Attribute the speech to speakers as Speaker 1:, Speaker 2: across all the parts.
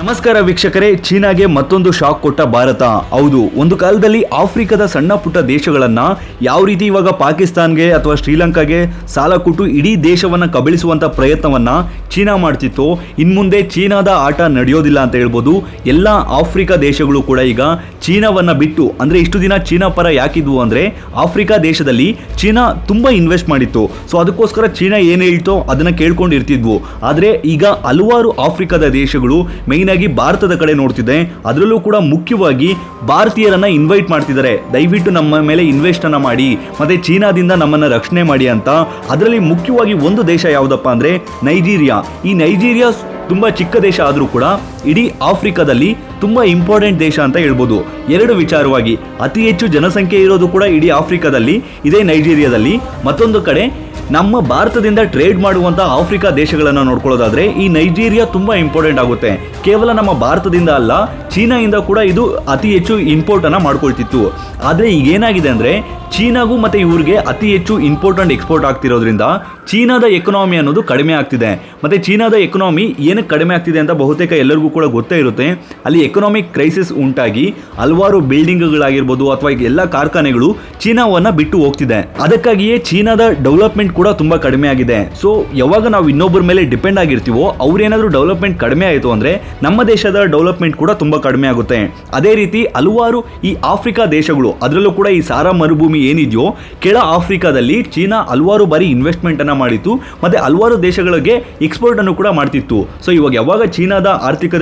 Speaker 1: ನಮಸ್ಕಾರ ವೀಕ್ಷಕರೇ, ಚೀನಾಗೆ ಮತ್ತೊಂದು ಶಾಕ್ ಕೊಟ್ಟ ಭಾರತ. ಹೌದು, ಒಂದು ಕಾಲದಲ್ಲಿ ಆಫ್ರಿಕಾದ ಸಣ್ಣ ಪುಟ್ಟ ದೇಶಗಳನ್ನ ಯಾವ ರೀತಿ ಇವಾಗ ಪಾಕಿಸ್ತಾನ್ಗೆ ಅಥವಾ ಶ್ರೀಲಂಕಾಗೆ ಸಾಲ ಕೊಟ್ಟು ಇಡೀ ದೇಶವನ್ನ ಕಬಳಿಸುವಂತ ಪ್ರಯತ್ನವನ್ನ ಚೀನಾ ಮಾಡ್ತಿತ್ತು, ಇನ್ಮುಂದೆ ಚೀನಾದ ಆಟ ನಡೆಯೋದಿಲ್ಲ ಅಂತ ಹೇಳ್ಬೋದು. ಎಲ್ಲ ಆಫ್ರಿಕಾ ದೇಶಗಳು ಕೂಡ ಈಗ ಚೀನಾವನ್ನ ಬಿಟ್ಟು, ಅಂದ್ರೆ ಇಷ್ಟು ದಿನ ಚೀನಾ ಪರ ಯಾಕಿದ್ವು ಅಂದ್ರೆ ಆಫ್ರಿಕಾ ದೇಶದಲ್ಲಿ ಚೀನಾ ತುಂಬಾ ಇನ್ವೆಸ್ಟ್ ಮಾಡಿತ್ತು. ಸೊ, ಅದಕ್ಕೋಸ್ಕರ ಚೀನಾ ಏನು ಹೇಳ್ತೋ ಅದನ್ನ ಕೇಳ್ಕೊಂಡಿರ್ತಿದ್ವು. ಆದ್ರೆ ಈಗ ಹಲವಾರು ಆಫ್ರಿಕಾದ ದೇಶಗಳು ಮೈನ್ ಆಗಿ ಭಾರತದ ಕಡೆ ನೋಡ್ತಿದೆ ಅದರಲ್ಲೂ ಕೂಡ ಮುಖ್ಯವಾಗಿ ಭಾರತೀಯರನ್ನ ಇನ್ವೈಟ್ ಮಾಡ್ತಿದ್ದಾರೆ. ದಯವಿಟ್ಟು ನಮ್ಮ ಮೇಲೆ ಇನ್ವೆಸ್ಟ್ ಅನ್ನ ಮಾಡಿ, ಮತ್ತೆ ಚೀನಾದಿಂದ ನಮ್ಮನ್ನ ರಕ್ಷಣೆ ಮಾಡಿ ಅಂತ. ಅದರಲ್ಲಿ ಮುಖ್ಯವಾಗಿ ಒಂದು ದೇಶ ಯಾವುದಪ್ಪ ಅಂದ್ರೆ ನೈಜೀರಿಯಾ. ಈ ನೈಜೀರಿಯಾ ತುಂಬಾ ಚಿಕ್ಕ ದೇಶ ಆದರೂ ಕೂಡ ಇಡೀ ಆಫ್ರಿಕಾದಲ್ಲಿ ತುಂಬಾ ಇಂಪಾರ್ಟೆಂಟ್ ದೇಶ ಅಂತ ಹೇಳ್ಬೋದು. ಎರಡು ವಿಚಾರವಾಗಿ, ಅತಿ ಹೆಚ್ಚು ಜನಸಂಖ್ಯೆ ಇರೋದು ಕೂಡ ಇಡೀ ಆಫ್ರಿಕಾದಲ್ಲಿ, ಇದೇ ನೈಜೀರಿಯಾದಲ್ಲಿ. ಮತ್ತೊಂದು ಕಡೆ, ನಮ್ಮ ಭಾರತದಿಂದ ಟ್ರೇಡ್ ಮಾಡುವಂತ ಆಫ್ರಿಕಾ ದೇಶಗಳನ್ನು ನೋಡ್ಕೊಳ್ಳೋದಾದ್ರೆ, ಈ ನೈಜೀರಿಯಾ ತುಂಬಾ ಇಂಪಾರ್ಟೆಂಟ್ ಆಗುತ್ತೆ. ಕೇವಲ ನಮ್ಮ ಭಾರತದಿಂದ ಅಲ್ಲ ಚೀನಾದಿಂದ ಕೂಡ ಇದು ಅತಿ ಹೆಚ್ಚು ಇಂಪೋರ್ಟ್ ಅನ್ನ ಮಾಡ್ಕೊಳ್ತಿತ್ತು. ಆದ್ರೆ ಈಗ ಏನಾಗಿದೆ ಅಂದ್ರೆ, ಚೀನಾಗೂ ಮತ್ತೆ ಇವ್ರಿಗೆ ಅತಿ ಹೆಚ್ಚು ಇಂಪೋರ್ಟೆಂಟ್ ಎಕ್ಸ್ಪೋರ್ಟ್ ಆಗ್ತಿರೋದ್ರಿಂದ, ಚೀನಾದ ಎಕನಾಮಿ ಅನ್ನೋದು ಕಡಿಮೆ ಆಗ್ತಿದೆ. ಮತ್ತೆ ಚೀನಾದ ಎಕನಾಮಿ ಏನಕ್ಕೆ ಕಡಿಮೆ ಆಗ್ತಿದೆ ಅಂತ ಬಹುತೇಕ ಎಲ್ಲರಿಗೂ ಕೂಡ ಗೊತ್ತೇ ಇರುತ್ತೆ. ಅಲ್ಲಿ ಎಕನಾಮಿಕ್ ಕ್ರೈಸಿಸ್ ಉಂಟಾಗಿ ಹಲವಾರು ಬಿಲ್ಡಿಂಗ್ಗಳಾಗಿರ್ಬೋದು ಅಥವಾ ಎಲ್ಲ ಕಾರ್ಖಾನೆಗಳು ಚೀನಾವನ್ನ ಬಿಟ್ಟು ಹೋಗ್ತಿದೆ. ಅದಕ್ಕಾಗಿಯೇ ಚೀನಾದ ಡೆವಲಪ್ಮೆಂಟ್ ಕೂಡ ತುಂಬಾ ಕಡಿಮೆ ಆಗಿದೆ. ಸೊ ಯಾವಾಗ ನಾವು ಇನ್ನೊಬ್ಬರ ಮೇಲೆ ಡಿಪೆಂಡ್ ಆಗಿರ್ತೀವೋ, ಅವ್ರೇನಾದ್ರೂ ಡೆವಲಪ್ಮೆಂಟ್ ಕಡಿಮೆ ಆಯಿತು ಅಂದ್ರೆ ನಮ್ಮ ದೇಶದ ಡೆವಲಪ್ಮೆಂಟ್ ಕೂಡ ತುಂಬಾ ಕಡಿಮೆ ಆಗುತ್ತೆ. ಅದೇ ರೀತಿ ಹಲವಾರು ಈ ಆಫ್ರಿಕಾ ದೇಶಗಳು, ಅದರಲ್ಲೂ ಕೂಡ ಈ ಸಾರಾ ಮರುಭೂಮಿ ಏನಿದೆಯೋ, ಕೆಳ ಆಫ್ರಿಕಾದಲ್ಲಿ ಚೀನಾ ಹಲವಾರು ಬಾರಿ ಇನ್ವೆಸ್ಟ್ಮೆಂಟ್ ಅನ್ನ ಮಾಡಿತ್ತು, ಮತ್ತೆ ಹಲವಾರು ದೇಶಗಳಿಗೆ ಎಕ್ಸ್ಪೋರ್ಟ್ ಅನ್ನು ಕೂಡ ಮಾಡ್ತಿತ್ತು. ಸೊ ಇವಾಗ ಯಾವಾಗ ಚೀನಾದ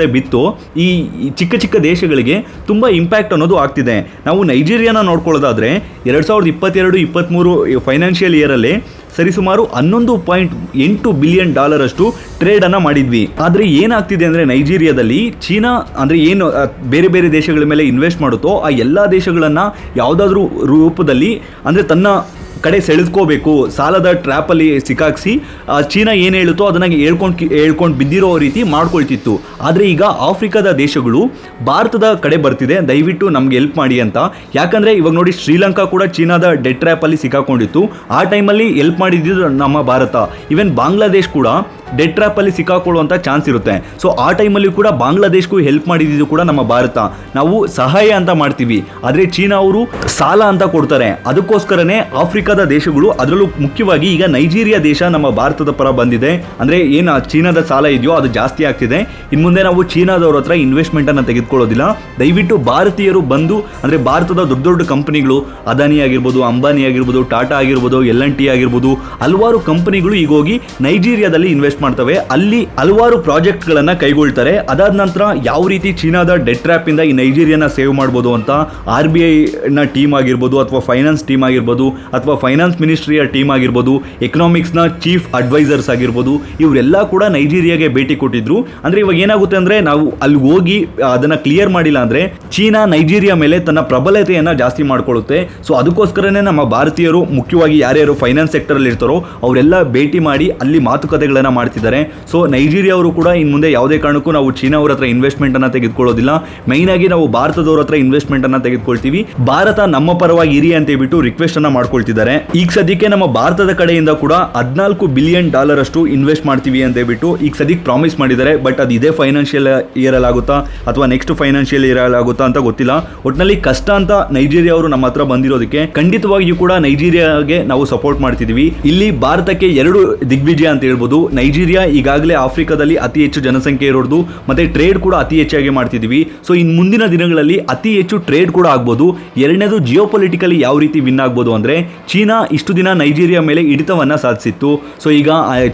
Speaker 1: ಬಿತ್ತು, ಈ ಈ ಚಿಕ್ಕ ಚಿಕ್ಕ ದೇಶಗಳಿಗೆ ತುಂಬ ಇಂಪ್ಯಾಕ್ಟ್ ಅನ್ನೋದು ಆಗ್ತಿದೆ. ನಾವು ನೈಜೀರಿಯಾನ ನೋಡ್ಕೊಳ್ಳೋದಾದರೆ, ಎರಡು ಸಾವಿರದ ಇಪ್ಪತ್ತೆರಡು ಇಪ್ಪತ್ತ್ಮೂರು ಫೈನಾನ್ಷಿಯಲ್ ಇಯರಲ್ಲಿ ಸರಿಸುಮಾರು ಹನ್ನೊಂದು ಪಾಯಿಂಟ್ ಎಂಟು ಬಿಲಿಯನ್ ಡಾಲರ್ ಅಷ್ಟು ಟ್ರೇಡ್ ಅನ್ನ ಮಾಡಿದ್ವಿ. ಆದ್ರೆ ಏನಾಗ್ತಿದೆ ಅಂದ್ರೆ ನೈಜೀರಿಯಾದಲ್ಲಿ ಚೀನಾ ಅಂದ್ರೆ ಏನು ಬೇರೆ ಬೇರೆ ದೇಶಗಳ ಮೇಲೆ ಇನ್ವೆಸ್ಟ್ ಮಾಡುತ್ತೋ, ಆ ಎಲ್ಲಾ ದೇಶಗಳನ್ನ ಯಾವುದಾದ್ರೂ ರೂಪದಲ್ಲಿ ಅಂದ್ರೆ ತನ್ನ ಕಡೆ ಸೆಳೆದ್ಕೋಬೇಕು. ಸಾಲದ ಟ್ರ್ಯಾಪಲ್ಲಿ ಸಿಕ್ಕಾಕ್ಸಿ ಚೀನಾ ಏನು ಹೇಳುತ್ತೋ ಅದನ್ನ ಹೇಳ್ಕೊಂಡು ಹೇಳ್ಕೊಂಡು ಬಿದ್ದಿರೋ ರೀತಿ ಮಾಡ್ಕೊಳ್ತಿತ್ತು. ಆದರೆ ಈಗ ಆಫ್ರಿಕಾದ ದೇಶಗಳು ಭಾರತದ ಕಡೆ ಬರ್ತಿದೆ. ದಯವಿಟ್ಟು ನಮ್ಗೆ ಹೆಲ್ಪ್ ಮಾಡಿ ಅಂತ. ಯಾಕಂದರೆ ಇವಾಗ ನೋಡಿ ಶ್ರೀಲಂಕಾ ಕೂಡ ಚೀನಾದ ಡೆಡ್ ಟ್ರ್ಯಾಪಲ್ಲಿ ಸಿಕ್ಕಾಕೊಂಡಿತ್ತು. ಆ ಟೈಮಲ್ಲಿ ಹೆಲ್ಪ್ ಮಾಡಿದ್ದು ನಮ್ಮ ಭಾರತ. ಈವನ್ ಬಾಂಗ್ಲಾದೇಶ್ ಕೂಡ ಡೆಡ್ ಟ್ರ್ಯಾಪಲ್ಲಿ ಸಿಕ್ಕಾಕೊಳ್ಳುವಂಥ ಚಾನ್ಸ್ ಇರುತ್ತೆ. ಸೊ, ಆ ಟೈಮಲ್ಲಿ ಕೂಡ ಬಾಂಗ್ಲಾದೇಶ್ಗೂ ಹೆಲ್ಪ್ ಮಾಡಿದ್ದು ಕೂಡ ನಮ್ಮ ಭಾರತ. ನಾವು ಸಹಾಯ ಅಂತ ಮಾಡ್ತೀವಿ. ಆದರೆ ಚೀನಾ ಅವರು ಸಾಲ ಅಂತ ಕೊಡ್ತಾರೆ. ಅದಕ್ಕೋಸ್ಕರನೇ ಆಫ್ರಿಕಾದ ದೇಶಗಳು ಅದರಲ್ಲೂ ಮುಖ್ಯವಾಗಿ ಈಗ ನೈಜೀರಿಯಾ ದೇಶ ನಮ್ಮ ಭಾರತದ ಪರ ಬಂದಿದೆ. ಅಂದರೆ ಏನು ಚೀನಾದ ಸಾಲ ಇದೆಯೋ ಅದು ಜಾಸ್ತಿ ಆಗ್ತಿದೆ. ಇನ್ನು ಮುಂದೆ ನಾವು ಚೀನಾದವ್ರ ಹತ್ರ ಇನ್ವೆಸ್ಟ್ಮೆಂಟ್ ಅನ್ನು ತೆಗೆದುಕೊಳ್ಳೋದಿಲ್ಲ. ದಯವಿಟ್ಟು ಭಾರತೀಯರು ಬಂದು, ಅಂದರೆ ಭಾರತದ ದೊಡ್ಡ ದೊಡ್ಡ ಕಂಪನಿಗಳು, ಅದಾನಿ ಆಗಿರ್ಬೋದು, ಅಂಬಾನಿ ಆಗಿರ್ಬೋದು, ಟಾಟಾ ಆಗಿರ್ಬೋದು, ಎಲ್ ಎನ್ ಟಿ ಆಗಿರ್ಬೋದು, ಹಲವಾರು ಕಂಪನಿಗಳು ಈಗ ಹೋಗಿ ನೈಜೀರಿಯಾದಲ್ಲಿ ಇನ್ವೆಸ್ಟ್ ಮಾಡ್ತವೆ. ಅಲ್ಲಿ ಹಲವಾರು ಪ್ರಾಜೆಕ್ಟ್ಗಳನ್ನು ಕೈಗೊಳ್ತಾರೆ. ಅದಾದ ನಂತರ ಯಾವ ರೀತಿ ಚೀನಾದ ಡೆಟ್ ಟ್ರ್ಯಾಪ್ ಇಂದ ಈ ನೈಜೀರಿಯಾನ ಸೇವ್ ಮಾಡ್ಬೋದು ಅಂತ ಆರ್ ಬಿ ಐನ ಟೀಮ್ ಆಗಿರ್ಬೋದು, ಅಥವಾ ಫೈನಾನ್ಸ್ ಟೀಮ್ ಆಗಿರ್ಬೋದು, ಅಥವಾ ಫೈನಾನ್ಸ್ ಮಿನಿಸ್ಟ್ರಿಯ ಟೀಮ್ ಆಗಿರ್ಬೋದು ಎಕನಾಮಿಕ್ಸ್ನ ಚೀಫ್ ಅಡ್ವೈಸರ್ಸ್ ಆಗಿರ್ಬೋದು, ಇವರೆಲ್ಲ ಕೂಡ ನೈಜೀರಿಯಾಗೆ ಭೇಟಿ ಕೊಟ್ಟಿದ್ರು. ಅಂದ್ರೆ ಇವಾಗ ಏನಾಗುತ್ತೆ ಅಂದ್ರೆ ನಾವು ಅಲ್ಲಿ ಹೋಗಿ ಅದನ್ನ ಕ್ಲಿಯರ್ ಮಾಡಿಲ್ಲ ಅಂದ್ರೆ ಚೀನಾ ನೈಜೀರಿಯಾ ಮೇಲೆ ತನ್ನ ಪ್ರಬಲತೆಯನ್ನ ಜಾಸ್ತಿ ಮಾಡಿಕೊಳ್ಳುತ್ತೆ. ಸೊ ಅದಕ್ಕೋಸ್ಕರನೇ ನಮ್ಮ ಭಾರತೀಯರು, ಮುಖ್ಯವಾಗಿ ಯಾರ್ಯಾರು ಫೈನಾನ್ಸ್ ಸೆಕ್ಟರ್ ಅಲ್ಲಿ ಇರ್ತಾರೋ, ಅವರೆಲ್ಲ ಭೇಟಿ ಮಾಡಿ ಅಲ್ಲಿ ಮಾತುಕತೆಗಳನ್ನ ಮಾಡ್ತಿದ್ದಾರೆ. ಸೊ ನೈಜೀರಿಯಾ ಅವರು ಕೂಡ ಇನ್ನು ಮುಂದೆ ಯಾವುದೇ ಕಾರಣಕ್ಕೂ ನಾವು ಚೀನಾ ಅವ್ರ ಹತ್ರ ಇನ್ವೆಸ್ಟ್ಮೆಂಟ್ ಅನ್ನ ತೆಗೆದುಕೊಳ್ಳೋದಿಲ್ಲ. ಮೈನ್ ಆಗಿ ನಾವು ಭಾರತದವ್ರ ಹತ್ರ ಇನ್ವೆಸ್ಟ್ಮೆಂಟ್ ಅನ್ನ ತೆಗೆದುಕೊಳ್ತೀವಿ. ಭಾರತ ನಮ್ಮ ಪರವಾಗಿ ಇರಿ ಅಂತ ಹೇಳ್ಬಿಟ್ಟು ರಿಕ್ವೆಸ್ಟ್ ಅನ್ನ ಮಾಡ್ಕೊಳ್ತಿದ್ದಾರೆ ಈಗ ಸದ್ಯಕ್ಕೆ ನಮ್ಮ ಭಾರತದ ಕಡೆಯಿಂದ ಕೂಡ ಹದಿನಾಲ್ಕು ಬಿಲಿಯನ್ ಡಾಲರ್ ಅಷ್ಟು ಇನ್ವೆಸ್ಟ್ ಮಾಡ್ತೀವಿ ಅಂತ ಹೇಳ್ಬಿಟ್ಟು ಈಗ ಸದ್ಯಕ್ಕೆ ಪ್ರಾಮಿಸ್ ಮಾಡಿದ್ದಾರೆ. ಬಟ್ ಅದು ಇದೇ ಫೈನಾನ್ಷಿಯಲ್ ಇಯರ್ ಆಗುತ್ತಾ ಅಥವಾ ನೆಕ್ಸ್ಟ್ ಫೈನಾನ್ಷಿಯಲ್ ಇಯರ್ ಆಗುತ್ತಾ ಅಂತ ಗೊತ್ತಿಲ್ಲ. ಒಟ್ಟಿನಲ್ಲಿ ಕಷ್ಟ ಅಂತ ನೈಜೀರಿಯಾ ಅವರು ನಮ್ಮ ಹತ್ರ ಬಂದಿರೋದಕ್ಕೆ ಖಂಡಿತವಾಗಿಯೂ ಕೂಡ ನೈಜೀರಿಯಾಗೆ ನಾವು ಸಪೋರ್ಟ್ ಮಾಡ್ತಿದೀವಿ ಇಲ್ಲಿ ಭಾರತಕ್ಕೆ ಎರಡು ದಿಗ್ವಿಜಯ ಅಂತ ಹೇಳ್ಬೋದು. ನೈಜೀರಿಯಾ ಈಗಾಗಲೇ ಆಫ್ರಿಕಾದಲ್ಲಿ ಅತಿ ಹೆಚ್ಚು ಜನಸಂಖ್ಯೆ ಇರೋದು ಮತ್ತೆ ಟ್ರೇಡ್ ಕೂಡ ಅತಿ ಹೆಚ್ಚಾಗಿ ಮಾಡ್ತಿದೀವಿ ಸೊ ಇನ್ ಮುಂದಿನ ದಿನಗಳಲ್ಲಿ ಅತಿ ಹೆಚ್ಚು ಟ್ರೇಡ್ ಕೂಡ ಆಗ್ಬೋದು. ಎರಡನೇದು ಜಿಯೋ ಯಾವ ರೀತಿ ವಿನ್ ಆಗ್ಬೋದು ಅಂದ್ರೆ ಇಷ್ಟು ದಿನ ನೈಜೀರಿಯಾ ಮೇಲೆ ಹಿಡಿತವನ್ನು ಸಾಧಿಸಿತ್ತು. ಸೊ ಈಗ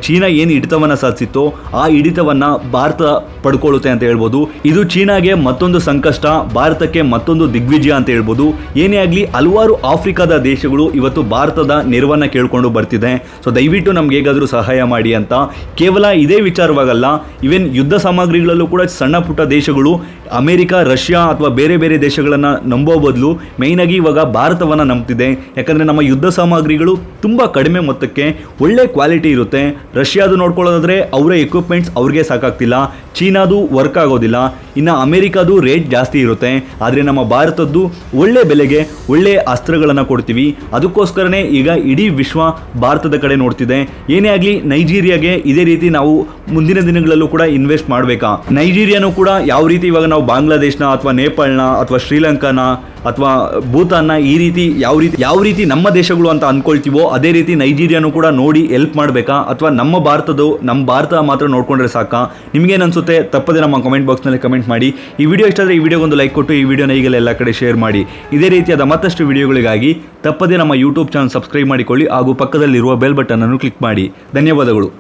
Speaker 1: ಚೀನಾ ಏನು ಹಿಡಿತವನ್ನು ಸಾಧಿಸಿತ್ತು, ಆ ಹಿಡಿತವನ್ನು ಭಾರತ ಪಡ್ಕೊಳ್ಳುತ್ತೆ ಅಂತ ಹೇಳ್ಬೋದು. ಇದು ಚೀನಾಗೆ ಮತ್ತೊಂದು ಸಂಕಷ್ಟ, ಭಾರತಕ್ಕೆ ಮತ್ತೊಂದು ದಿಗ್ವಿಜಯ ಅಂತ ಹೇಳ್ಬೋದು. ಏನೇ ಆಗಲಿ, ಹಲವಾರು ಆಫ್ರಿಕಾದ ದೇಶಗಳು ಇವತ್ತು ಭಾರತದ ನೆರವನ್ನು ಕೇಳಿಕೊಂಡು ಬರ್ತಿದೆ. ಸೊ ದಯವಿಟ್ಟು ನಮ್ಗೆ ಹೇಗಾದರೂ ಸಹಾಯ ಮಾಡಿ ಅಂತ. ಕೇವಲ ಇದೇ ವಿಚಾರವಾಗಲ್ಲ ಇವನ್ ಯುದ್ಧ ಸಾಮಗ್ರಿಗಳಲ್ಲೂ ಕೂಡ ಸಣ್ಣ ಪುಟ್ಟ ದೇಶಗಳು, ಅಮೆರಿಕ, ರಷ್ಯಾ ಅಥವಾ ಬೇರೆ ಬೇರೆ ದೇಶಗಳನ್ನು ನಂಬೋ ಬದಲು ಮೇಯ್ನಾಗಿ ಇವಾಗ ಭಾರತವನ್ನು ನಂಬ್ತಿದೆ. ಯಾಕಂದರೆ ನಮ್ಮ ಯುದ್ಧ ಸಾಮಗ್ರಿಗಳು ತುಂಬ ಕಡಿಮೆ ಮೊತ್ತಕ್ಕೆ ಒಳ್ಳೆ ಕ್ವಾಲಿಟಿ ಇರುತ್ತೆ. ರಷ್ಯಾದು ನೋಡ್ಕೊಳ್ಳೋದಾದ್ರೆ ಅವರ ಎಕ್ವಿಪ್ಮೆಂಟ್ಸ್ ಅವ್ರಿಗೆ ಸಾಕಾಗ್ತಿಲ್ಲ. ಚೀನಾದು ವರ್ಕ್ ಆಗೋದಿಲ್ಲ. ಇನ್ನು ಅಮೇರಿಕಾದು ರೇಟ್ ಜಾಸ್ತಿ ಇರುತ್ತೆ. ಆದರೆ ನಮ್ಮ ಭಾರತದ್ದು ಒಳ್ಳೆ ಬೆಲೆಗೆ ಒಳ್ಳೆ ಅಸ್ತ್ರಗಳನ್ನು ಕೊಡ್ತೀವಿ. ಅದಕ್ಕೋಸ್ಕರನೇ ಈಗ ಇಡೀ ವಿಶ್ವ ಭಾರತದ ಕಡೆ ನೋಡ್ತಿದೆ. ಏನೇ ಆಗಲಿ ನೈಜೀರಿಯಾಗೆ ಇದೇ ರೀತಿ ನಾವು ಮುಂದಿನ ದಿನಗಳಲ್ಲೂ ಕೂಡ ಇನ್ವೆಸ್ಟ್ ಮಾಡಬೇಕಾ? ನೈಜೀರಿಯಾನು ಕೂಡ ಯಾವ ರೀತಿ ಇವಾಗ ನಾವು ಬಾಂಗ್ಲಾದೇಶನ ಅಥವಾ ನೇಪಾಳನ ಅಥವಾ ಶ್ರೀಲಂಕಾನ ಅಥವಾ ಭೂತಾನ್ನ ಈ ರೀತಿ ಯಾವ ರೀತಿ ಯಾವ ರೀತಿ ನಮ್ಮ ದೇಶಗಳು ಅಂತ ಅಂದ್ಕೊಳ್ತೀವೋ ಅದೇ ರೀತಿ ನೈಜೀರಿಯಾನು ಕೂಡ ನೋಡಿ ಹೆಲ್ಪ್ ಮಾಡಬೇಕಾ? ಅಥವಾ ನಮ್ಮ ಭಾರತದ್ದು, ನಮ್ಮ ಭಾರತ ಮಾತ್ರ ನೋಡ್ಕೊಂಡ್ರೆ ಸಾಕಾ? ನಿಮಗೇನು ಅನ್ಸುತ್ತೆ? ತಪ್ಪದೆ ನಮ್ಮ ಕಮೆಂಟ್ ಬಾಕ್ಸ್ನಲ್ಲಿ ಕಮೆಂಟ್ ಮಾಡಿ. ಈ ವಿಡಿಯೋ ಇಷ್ಟ ಆದರೆ ಈ ವಿಡಿಯೋಗೊಂದು ಲೈಕ್ ಕೊಟ್ಟು ಈ ವಿಡಿಯೋನ ಈಗಲೇ ಎಲ್ಲ ಕಡೆ ಶೇರ್ ಮಾಡಿ. ಇದೇ ರೀತಿಯಾದ ಮತ್ತಷ್ಟು ವಿಡಿಯೋಗಳಿಗಾಗಿ ತಪ್ಪದೆ ನಮ್ಮ ಯೂಟ್ಯೂಬ್ ಚಾನಲ್ ಸಬ್ಸ್ಕ್ರೈಬ್ ಮಾಡಿಕೊಳ್ಳಿ ಹಾಗೂ ಪಕ್ಕದಲ್ಲಿರುವ ಬೆಲ್ ಬಟನ್ ಅನ್ನು ಕ್ಲಿಕ್ ಮಾಡಿ. ಧನ್ಯವಾದಗಳು.